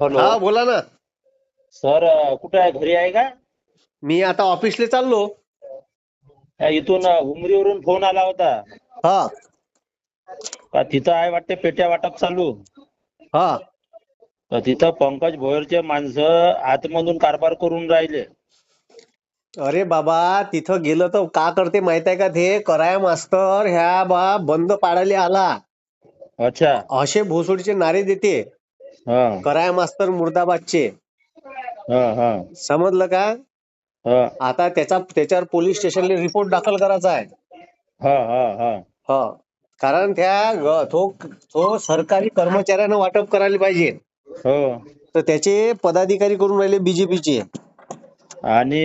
Hello. हा बोला ना. सर कुठे आहे? घरी आहे का? मी आता ऑफिसला चाललो. अ, इथून अ, उमरीवरून फोन आला होता. हा. का तिथं आहे वाटते पेट्या वाटप चालू? हा. तर तिथं पंकज भोयरचे माणसं आतमधून कारभार करून राहिले. अरे बाबा तिथं गेलं तर का करते माहीत आहे का ते? कराया मास्तर ह्या बा बंद पाडायला आला. अच्छा. असे भोसडीचे नारे देते. कराया मास्तर मुर्दाबादचे. हा हा. समजलं का? हा. आता त्याचा त्याच्यावर पोलीस स्टेशनला रिपोर्ट दाखल करायचा आहे. हा हा हा. हा. कारण त्या तो तो सरकारी कर्मचाऱ्यानं वाटप करायला पाहिजे. हो. तर त्याचे पदाधिकारी करून राहिले बीजेपीचे आणि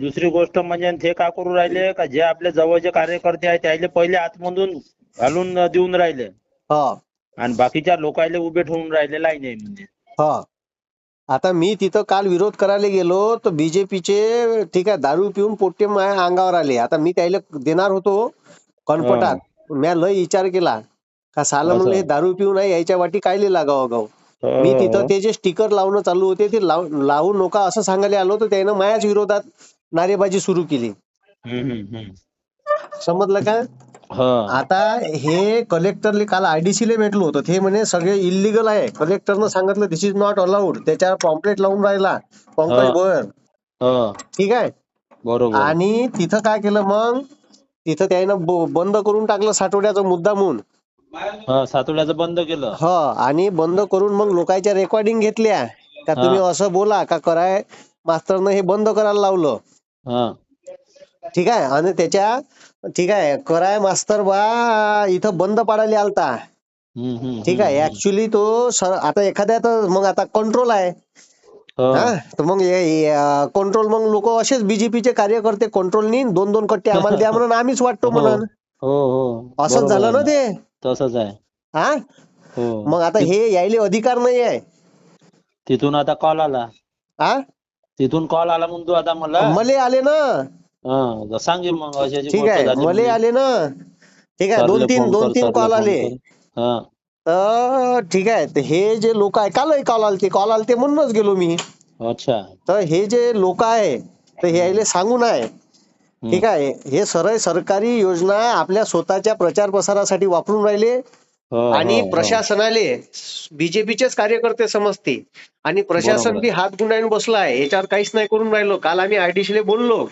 दुसरी गोष्ट म्हणजे ते का करू राहिले? का जे आपले जवळचे कार्यकर्ते आहेत त्याले पहिले आतमधून घालून देऊन राहिले. हा. आणि बाकीच्या लोकांना उभे ठेवून राहिले लाईन आहे म्हणजे हा. आता मी तिथं काल विरोध करायला गेलो तर बीजेपीचे ठीक आहे दारू पिऊन पोट्टे माझ्या अंगावर आले. आता मी त्याला देणार होतो कनपटात म्या लय विचार केला का साला म्हणलं हे दारू पिऊन आहे यायच्या वाटी कायले लागावं गाव मी हो. तिथं ते जे स्टिकर लावणं चालू होते ते लाव- नका असं सांगायला आलो तर त्यानं माझ्याच विरोधात नारेबाजी सुरू केली. समजलं का? आता हे कलेक्टरले काल आयडीसी ला भेटलो होतो. ते म्हणे सगळे इलिगल आहे. कलेक्टरनं सांगितलं दिस इज नॉट अलाउड त्याच्यावर पॉम्पलेट लावून राहिला. पंकज. गोयर हा. ठीक आहे? बरोबर. आणि तिथं काय केलं मग? तिथं त्यानं ब- बंद करून टाकलं साठवड्याचा मुद्दा म्हणून. हा सातोड्याचं बंद केलं. ह आणि बंद करून मग लोकांच्या रेकॉर्डिंग घेतल्या. का तुम्ही असं बोला का कराय मास्तरनं हे बंद करायला लावलं. हा. ठीक आहे? आणि त्याच्या ठीक आहे. कराय मास्तर बा इथं बंद पाडायला आलता. ठीक आहे. ऍक्च्युली तो सर आता एखाद्या तर मग आता कंट्रोल आहे. हो. तर मग कंट्रोल मग लोक असेच बीजेपीचे कार्यकर्ते कंट्रोल नी दोन दोन कट्टे आम्हाला द्या म्हणून आम्हीच वाटतो हो. म्हणून. हो हो. असंच झालं ना. ते? तसंच आहे. हा? मग आता हे यायले अधिकार नाही आहे. तिथून आता कॉल आला. हा तिथून कॉल आला म्हणतो आता मला मले आले ना. हा मग अशी ठीक गोष्ट आहे झाली मले. आले ना. ठीक आहे दोन तीन दोन तीन कॉल आले. हा. तर ठीक आहे तर हे जे लोक आहे कालही कॉल आलते कॉल आलते म्हणूनच गेलो मी. अच्छा. तर हे जे लोक आहे तर हे यायले सांगून आहे. ठीक आहे हे सरळ सरकारी योजना आपल्या स्वतःच्या प्रचार प्रसारासाठी वापरून राहिले. हो, आणि हो, हो. प्रशासनाले बीजेपीचेच कार्यकर्ते समजते. आणि प्रशासन बरोबर. बी हात गुंडाळून बसला आहे याच्यावर काहीच नाही करून राहिलो. काल आम्ही आयडीसी ले बोललो.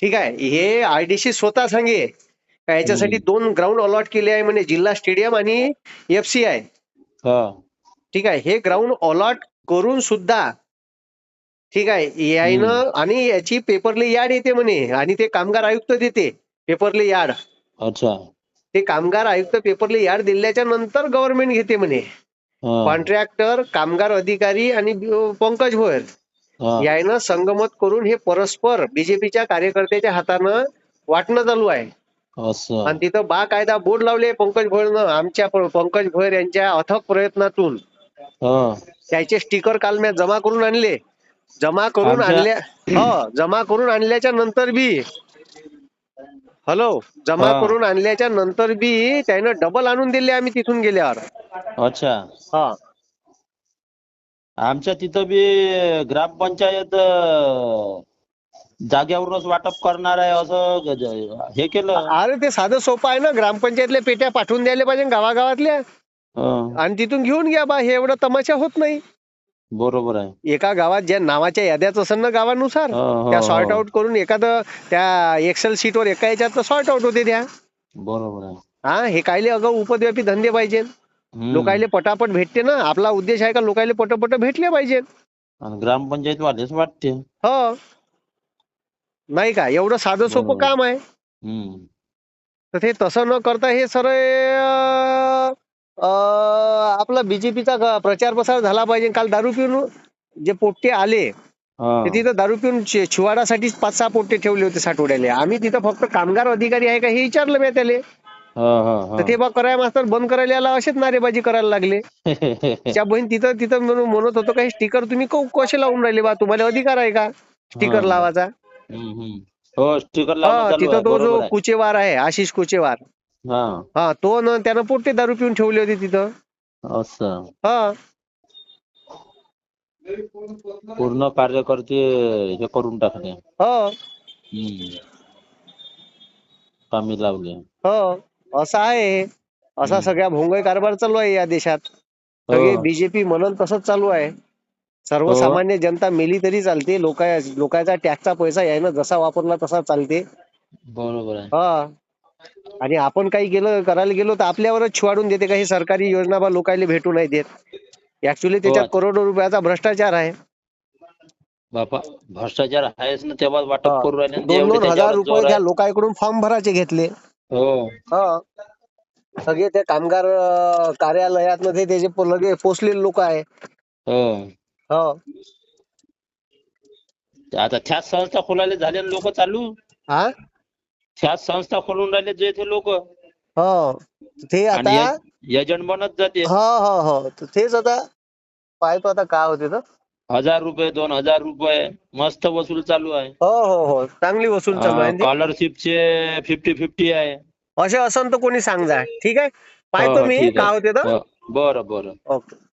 ठीक आहे. हे आयडीसी स्वतः सांगे. का याच्यासाठी दोन ग्राउंड अलॉट केले आहे म्हणजे जिल्हा स्टेडियम आणि एफ सी आय हा. ठीक आहे. हे ग्राउंड अलॉट करून सुद्धा ठीक आहे. यायनं आणि याची पेपरले याड येते म्हणे. आणि ते कामगार आयुक्त देते. पेपरले याड. अच्छा. ते कामगार आयुक्त पेपरले याड दिल्याच्या नंतर गव्हर्नमेंट घेते म्हणे. कॉन्ट्रॅक्टर कामगार अधिकारी आणि पंकज भोयर. यायनं संगमत करून हे परस्पर बीजेपीच्या कार्यकर्त्याच्या हातानं वाटणं चालू आहे. आणि तिथं बा कायदा बोर्ड लावले पंकज भोयरनं आमच्या पंकज भोयर यांच्या अथक प्रयत्नातून. हा. त्याचे स्टिकर काल मी जमा करून आणले. जमा करून आणल्या हो जमा करून आणल्याच्या नंतर बी हॅलो जमा. करून आणल्याच्या नंतर बी त्यानं डबल आणून दिले आम्ही तिथून गेल्यावर. अच्छा. हा. आमच्या तिथं बी ग्रामपंचायत अं, जाग्यावरूनच वाटप करणार आहे असं ग- ज- हे केलं. अरे ते साधं सोपं आहे ना ग्रामपंचायतल्या पेट्या पाठवून द्यायला पाहिजे गावागावातल्या. हं, आणि तिथून घेऊन घ्या बा हे एवढं तमाशा होत नाही. बरोबर आहे. एका गावात ज्या नावाच्या याद्याच असेल ना गावानुसार हो, हो, त्या हो. सॉर्ट आउट करून एखादं त्या एक्सेल शीटवर एका याच्यात सॉर्ट आउट होते त्या बरोबर आहे. हा हे कायले अगं उपद्व्यापी धंदे पाहिजे. लोकायले पटापट भेटते ना. आपला उद्देश आहे का लोकायले पटपट भेटले पाहिजेत. ग्रामपंचायत वालेच वाटते. हो. नाही का? एवढं साधं सोपं बरोबर. काम आहे. हम्म. तर ते तसं न करता हे सर आपला बीजेपीचा प्रचार प्रसार झाला पाहिजे. काल दारू पिऊन जे पोट्टे आले हा. ते तिथं दारू पिऊन शि- शिवाडासाठी पाच सहा पोट्टे ठेवले होते साठवड्याले. आम्ही तिथं फक्त कामगार अधिकारी आहे का हे विचारलं मी त्याले. हा, हा, हा. तर ते बा कराय मास्तर बंद करायला आला असेच नारेबाजी करायला लागले. त्या बहीण तिथं तिथं म्हणत होतो काही स्टिकर तुम्ही क- कसे लावून राहिले बा? तुम्हाला अधिकार आहे का? स्टिकर. लावायचा. हो स्टिकर तिथं तो जो. कुचेवार आहे आशिष कुचेवार. हा. हा तो न त्यानं पोट्टे दारू पिऊन ठेवले होते तिथं. असं. हा. पूर्ण कार्यकर्ते हे करून टाकले. हो. कामी लावले. हो. असं आहे असा. सगळ्या भोंगळ कारभार चालू आहे या देशात सगळे हो. बीजेपी म्हणून तसंच चालू आहे सर्वसामान्य जनता मेली तरी चालते लोक लोकांचा टॅक्सचा पैसा यायनं जसा वापरला तसा चालते बरोबर हा आणि आपण काही गेलं करायला गेलो तर आपल्यावरच छिवाडून देते काही सरकारी योजना बा लोकांना भेटू नाही देत ऍक्च्युली त्याच्यात हो. करोडो रुपयाचा भ्रष्टाचार आहे बापा भ्रष्टाचार आहेच ना तेव्हा हा. वाटप करू राहिले आणि ते दोन दोन हजार रुपये त्या. लोकांकडून फॉर्म भरायचे घेतले हो. हा. सगळे ते कामगार अं, कार्यालयात मध्ये त्याचे प- लगे पोचलेले लोक आहे. हो. हो. आता त्याच संस्था खोलायला झाले लोक चालू. हा? त्याच संस्था खोलून राहिले जे ते लोक. हो. ते आणि आता एजंट बनत जाते. हो हो हो. तर तेच आता पाहतो आता काय होते तर. हजार रुपये दोन हजार रुपये मस्त वसूल चालू आहे. हो हो हो. चांगली वसूल चालू आहे. स्कॉलरशिपचे फिफ्टी फिफ्टी आहे. असे असन तर कोणी सांग ठीक आहे? पाहतो हो, मी. ठीक आहे. काय होते तर? हो, बरं बरं. ओके.